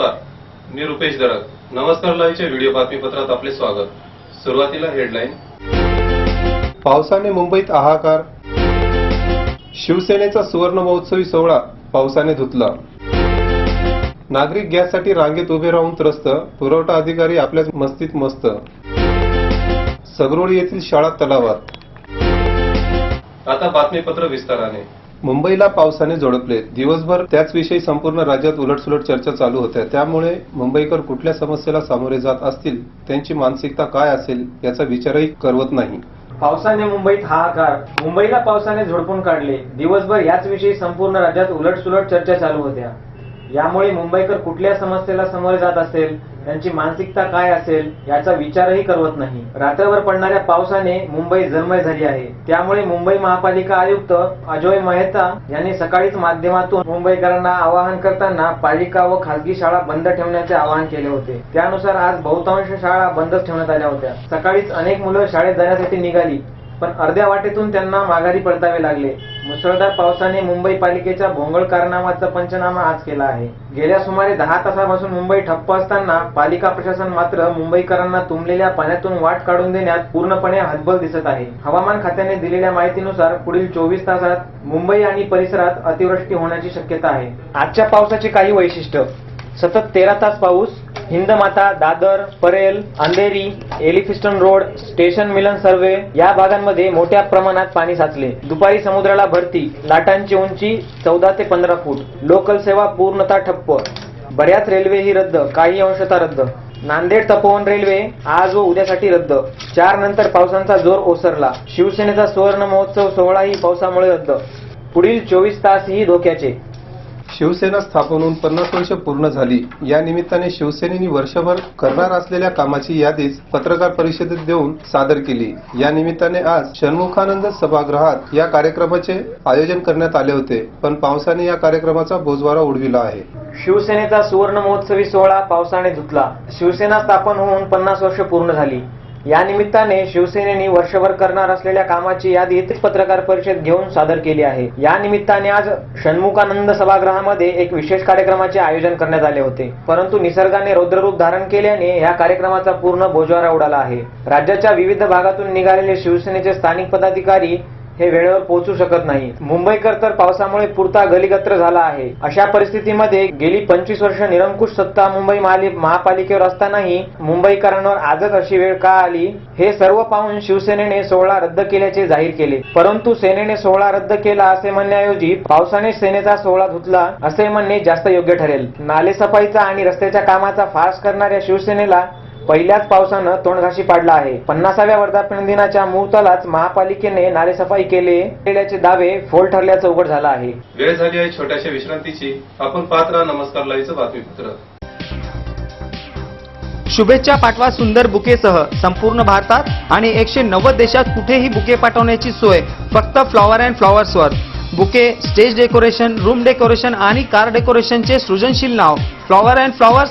नमस्कार मी रुपेश दरक नमस्कार लाईव्हच्या व्हिडिओ बातमीपत्रात आपले स्वागत. सुरुवातीला हेडलाईन. पावसाने मुंबईत हाहाकार. शिवसेनेचा सुवर्ण महोत्सवी सोहळा पावसाने धुतला. नागरिक गॅससाठी रांगेत उभे राहून त्रस्त पुरवठा अधिकारी आपल्याच मस्तीत मस्त. सगरोळी येथील शाळा तलावात. आता बातमीपत्र विस्ताराने. मुंबईला पावसाने झोडपले. दिवसभर त्याचविषयी संपूर्ण राज्यात उलटसुलट चर्चा चालू होत्या. त्यामुळे मुंबईकर कुठल्या समस्येला सामोरे जात असतील त्यांची मानसिकता काय असेल याचा विचारही करवत नाही. पावसाने मुंबईत हाहाकार. मुंबईला पावसाने झोडपून काढले. दिवसभर याच विषयी संपूर्ण राज्यात उलटसुलट चर्चा चालू होत्या. यामुळे मुंबईकर कुठल्या समस्येला सामोरे जात असेल त्यांची मानसिकता काय असेल याचा विचारही करवत नाही. रात्रभर पडणाऱ्या पावसाने मुंबई जलमय झाली आहे. त्यामुळे मुंबई महापालिका आयुक्त अजोय मेहता यांनी सकाळीच माध्यमातून मुंबईकरांना आवाहन करताना पालिका व खासगी शाळा बंद ठेवण्याचे आवाहन केले होते. त्यानुसार आज बहुतांश शाळा बंदच ठेवण्यात आल्या होत्या. सकाळीच अनेक मुलं शाळेत जाण्यासाठी निघाली पण अर्ध्या वाटेतून त्यांना माघारी परतावे लागले. मुसळधार पावसाने मुंबई पालिकेच्या भोंगळ कारनामाचा पंचनामा आज केला आहे. गेल्या सुमारे दहा तासापासून मुंबई ठप्प असताना पालिका प्रशासन मात्र मुंबईकरांना तुंबलेल्या पाण्यातून वाट काढून देण्यात पूर्णपणे हतबल दिसत आहे. हवामान खात्याने दिलेल्या माहितीनुसार पुढील चोवीस तासात मुंबई आणि परिसरात अतिवृष्टी होण्याची शक्यता आहे. आजच्या पावसाची काही वैशिष्ट्य. सतत तेरा तास पाऊस Hindmata Dadar Parel Andheri Elphinstone road station Milan subway या भागांमध्ये मोठ्या प्रमाणात पाणी साचले. दुपारी समुद्राला भरती लाटांची उंची चौदा ते पंधरा फूट. लोकल सेवा पूर्णतः ठप्प. बऱ्याच रेल्वे ही रद्द काही अंशतः रद्द. नांदेड तपोवन रेल्वे आज व उद्यासाठी रद्द. चार नंतर पावसांचा जोर ओसरला. शिवसेनेचा सुवर्ण महोत्सव सोहळाही पावसामुळे रद्द. पुढील चोवीस तासही धोक्याचे. शिवसेना स्थापन होऊन पन्नास वर्ष पूर्ण झाली. या निमित्ताने शिवसेनेने वर्षभर करणार असलेल्या कामाची यादीच पत्रकार परिषदेत देऊन सादर केली. या निमित्ताने आज षण्मुखानंद सभागृहात या कार्यक्रमाचे आयोजन करण्यात आले होते. पण पावसाने या कार्यक्रमाचा बोजवारा उडविला आहे. शिवसेनेचा सुवर्ण महोत्सवी सोहळा पावसाने धुतला. शिवसेना स्थापन होऊन पन्नास वर्ष पूर्ण झाली. या निमित्ताने शिवसेनेने वर्षभर करणार असलेल्या कामाची यादी पत्रकार परिषद घेऊन सादर केली आहे. या निमित्ताने आज षण्मुखानंद सभागृहामध्ये एक विशेष कार्यक्रमाचे आयोजन करण्यात आले होते. परंतु निसर्गाने रौद्ररूप धारण केल्याने या कार्यक्रमाचा पूर्ण बोजवारा उडाला आहे. राज्याच्या विविध भागातून निघालेले शिवसेनेचे स्थानिक पदाधिकारी हे वेळेवर पोहोचू शकत नाही मुंबईकर तर पावसामुळे पुरता गलिगत्र झाला आहे. अशा परिस्थितीमध्ये गेली पंचवीस वर्ष निरंकुश सत्ता मुंबई महापालिकेवर असतानाही मुंबईकरांवर आजच अशी वेळ का आली? हे सर्व पाहून शिवसेनेने सोहळा रद्द केल्याचे जाहीर केले. परंतु सेनेने सोहळा रद्द केला असे म्हणण्याऐवजी पावसाने सेनेचा सोहळा धुतला असे म्हणणे जास्त योग्य ठरेल. नालेसफाईचा आणि रस्त्याच्या कामाचा फास करणाऱ्या शिवसेनेला पहिल्याच पावसानं तोंडघाशी पाडला आहे. पन्नासाव्या वर्धापन दिनाच्या मुहूर्तालाच महापालिकेने नालेसफाई केले. केल्याचे दावे फोल ठरल्याचं उघड झालं आहे. वेळ झाली आहे छोट्याशा विश्रांतीची. आपण पाहत राहा नमस्कार लाईव्हचं बातमीपत्र. शुभेच्छा पाठवा सुंदर बुकेसह. संपूर्ण भारतात आणि एकशे नव्वद देशात कुठेही बुके पाठवण्याची सोय. फक्त flower and फ्लॉवर्सवर. Bouquet stage decoration room decoration आणि कार डेकोरेशनचे सृजनशील नाव. Flower and flowers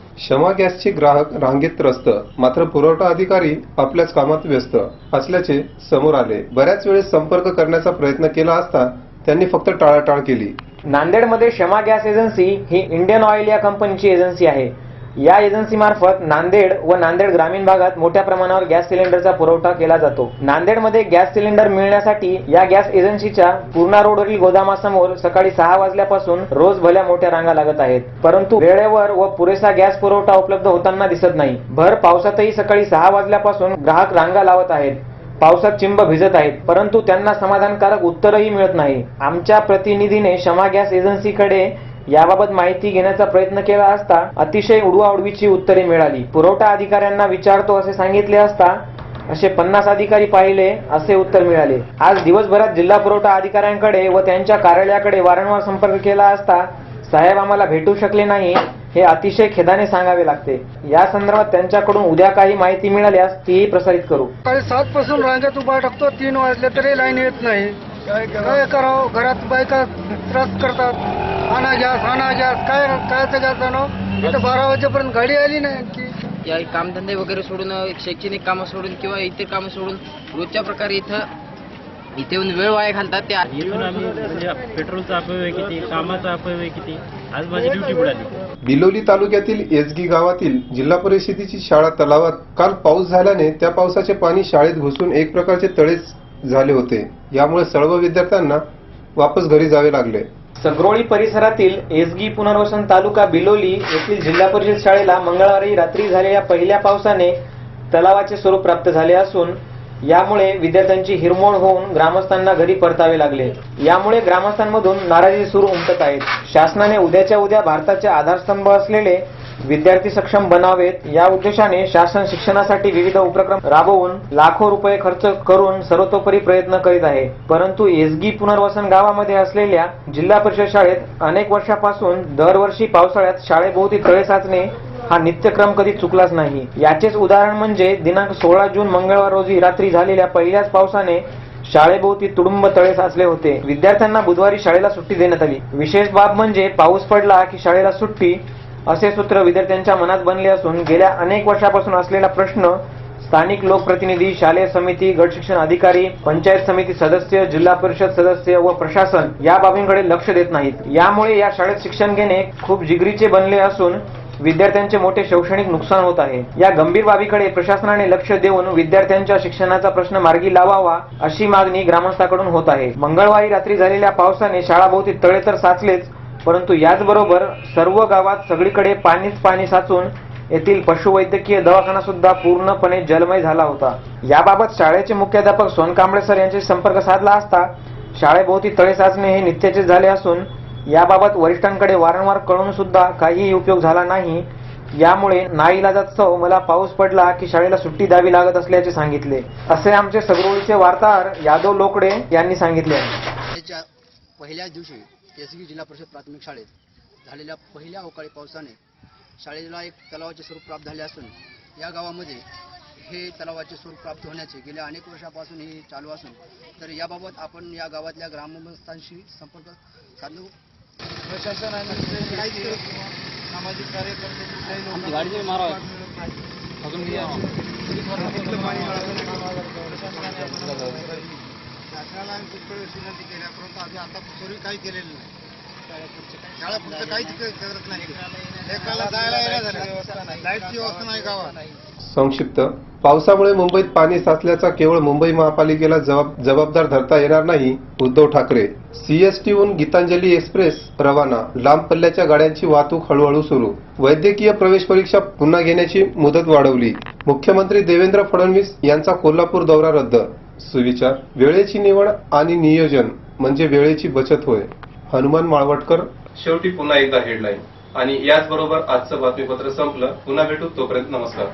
क्षमा गॅसचे ग्राहक रांगेत त्रस्त मात्र पुरवठा अधिकारी आपल्याच कामात व्यस्त असल्याचे समोर आले. बऱ्याच वेळेस संपर्क करण्याचा प्रयत्न केला असता त्यांनी फक्त टाळाटाळ केली. नांदेडमध्ये क्षमा गॅस एजन्सी ही इंडियन ऑइल या कंपनीची एजन्सी आहे. या एजन्सी मार्फत नांदेड व नांदेड ग्रामीण भागात मोठ्या प्रमाणावर गॅस सिलेंडरचा पुरवठा केला जातो. नांदेडमध्ये गॅस सिलेंडर मिळण्यासाठी या गॅस एजन्सीच्या पूर्णा रोडवरील गोदामासमोर सकाळी सहा वाजल्यापासून रोज भल्या मोठ्या रांगा लागत आहेत. परंतु वेळेवर व पुरेसा गॅस पुरवठा उपलब्ध होताना दिसत नाही. भर पावसातही सकाळी सहा वाजल्यापासून ग्राहक रांगा लावत आहेत. पावसात चिंब भिजत आहेत. परंतु त्यांना समाधानकारक उत्तरही मिळत नाही. आमच्या प्रतिनिधीने क्षमा गॅस एजन्सीकडे याबाबत माहिती घेण्याचा प्रयत्न केला असता अतिशय उडवाउडवीची उत्तरे मिळाली. पुरवठा अधिकाऱ्यांना विचारतो असे सांगितले असता असे पन्नास अधिकारी पाहिले असे उत्तर मिळाले. आज दिवसभरात जिल्हा पुरवठा अधिकाऱ्यांकडे व त्यांच्या कार्यालयाकडे वारंवार संपर्क केला असता साहेब आम्हाला भेटू शकले नाही हे अतिशय खेदाने सांगावे लागते. या संदर्भात त्यांच्याकडून उद्या काही माहिती मिळाल्यास तीही प्रसारित करू. सकाळी सात पासून रांगेत उभा टाकतो तीन वाजले तरी लाईन येत नाही. काय करावं? घरात बायका त्रास करतात. आणा गॅस आणा गॅस काय आणव इथं बारा वाजेपर्यंत गाडी आली नाही या कामधंदे वगैरे सोडून शैक्षणिक कामं सोडून किंवा इतर कामं सोडून रोजच्या प्रकारे इथं इथे येऊन वेळ वाया घालतात ते येथून आम्ही म्हणजे पेट्रोलचा अपव्यय किती कामाचा अपव्यय किती आज माझी ड्युटी बुडाली बिलोली तालुक्यातील एसगी गावातील जिल्हा परिषदेची शाळा तलावात काल पाऊस झाल्याने त्या पावसाचे पाणी शाळेत घुसून एक प्रकारचे तळेच झाले होते. यामुळे सर्व विद्यार्थ्यांना वापस घरी जावे लागले. सगरोळी परिसरातील एसगी पुनर्वसन तालुका बिलोली येथील जिल्हा परिषद शाळेला मंगळवारी रात्री झालेल्या पहिल्या पावसाने तलावाचे स्वरूप प्राप्त झाले असून यामुळे विद्यार्थ्यांची हिरमोड होऊन ग्रामस्थांना घरी परतावे लागले. यामुळे ग्रामस्थांमधून नाराजी सुरू उमटत आहेत. शासनाने उद्याच्या उद्या भारताचे आधारस्तंभ असलेले विद्यार्थी सक्षम बनावेत. या उद्देशाने शासन शिक्षणासाठी विविध उपक्रम राबवून लाखो रुपये खर्च करून सर्वतोपरी प्रयत्न करीत आहे. परंतु एसगी पुनर्वसन गावामध्ये असलेल्या जिल्हा परिषद शाळेत अनेक वर्षापासून दरवर्षी पावसाळ्यात शाळेभोवती तळे साचणे हा नित्यक्रम कधी चुकलाच नाही. याचेच उदाहरण म्हणजे दिनांक सोळा जून मंगळवार रोजी रात्री झालेल्या पहिल्याच पावसाने शाळेभोवती तुडुंब तळे साचले होते. विद्यार्थ्यांना बुधवारी शाळेला सुट्टी देण्यात आली. विशेष बाब म्हणजे पाऊस पडला की शाळेला सुट्टी असे सूत्र विद्यार्थ्यांच्या मनात बनले असून गेल्या अनेक वर्षापासून असलेला प्रश्न स्थानिक लोकप्रतिनिधी शालेय समिती गट शिक्षण अधिकारी पंचायत समिती सदस्य जिल्हा परिषद सदस्य व प्रशासन या बाबींकडे लक्ष देत नाहीत. यामुळे या शाळेत शिक्षण घेणे खूप जिगरीचे बनले असून विद्यार्थ्यांचे मोठे शैक्षणिक नुकसान होत आहे. या गंभीर बाबीकडे प्रशासनाने लक्ष देऊन विद्यार्थ्यांच्या शिक्षणाचा प्रश्न मार्गी लावावा अशी मागणी ग्रामस्थांकडून होत आहे. मंगळवारी रात्री झालेल्या पावसाने शाळाभोवती तळे तर साचलेच परंतु याचबरोबर सर्व गावात सगळीकडे पाणीच पाणी साचून येथील पशुवैद्यकीय दवाखाना सुद्धा पूर्णपणे जलमय झाला होता. याबाबत शाळेचे मुख्याध्यापक सोनकांबळे सर यांचे संपर्क साधला असता शाळेभोवती तळे साचणे हे नित्याचे झाले असून याबाबत वरिष्ठांकडे वारंवार कळून सुद्धा काहीही उपयोग झाला नाही. यामुळे नाईलाजास्तव मला पाऊस पडला की शाळेला सुट्टी द्यावी लागत असल्याचे सांगितले. असे आमचे सगरोळीचे वार्ताहर यादव लोकडे यांनी सांगितले. पहिल्याच दिवशी केसगी जिल्हा परिषद प्राथमिक शाळेत झालेल्या पहिल्या अवकाळी पावसाने शाळेला एक तलावाचे स्वरूप प्राप्त झाले असून या गावामध्ये हे तलावाचे स्वरूप प्राप्त होण्याचे गेल्या अनेक वर्षापासून हे चालू असून तर याबाबत आपण या गावातल्या ग्रामस्थांशी संपर्क साधू. प्रशासनाने काहीच सामाजिक कार्यकर्ते कुठल्याही आम्ही पुष्कळ वेळेस विनंती केल्या परंतु आम्ही आता पूर्वी काही केलेलं नाही. शाळा फक्त काहीच क- करत नाही. एकाला जायला लाईटची व्यवस्था नाही. गावात. संक्षिप्त. पावसामुळे मुंबईत पाणी साचल्याचा केवळ मुंबई महापालिकेला जबाब जबाबदार धरता येणार नाही उद्धव ठाकरे. सीएसटीहून गीतांजली एक्सप्रेस रवाना. लांब पल्ल्याच्या गाड्यांची वाहतूक हळूहळू सुरू. वैद्यकीय प्रवेश परीक्षा पुन्हा घेण्याची मुदत वाढवली. मुख्यमंत्री देवेंद्र फडणवीस यांचा कोल्हापूर दौरा रद्द सुविचार. वेळेची निवड आणि नियोजन म्हणजे वेळेची बचत होय. हनुमान माळवटकर. शेवटी पुन्हा एकदा हेडलाईन आणि याचबरोबर आजचं बातमीपत्र संपलं. पुन्हा भेटू तोपर्यंत नमस्कार.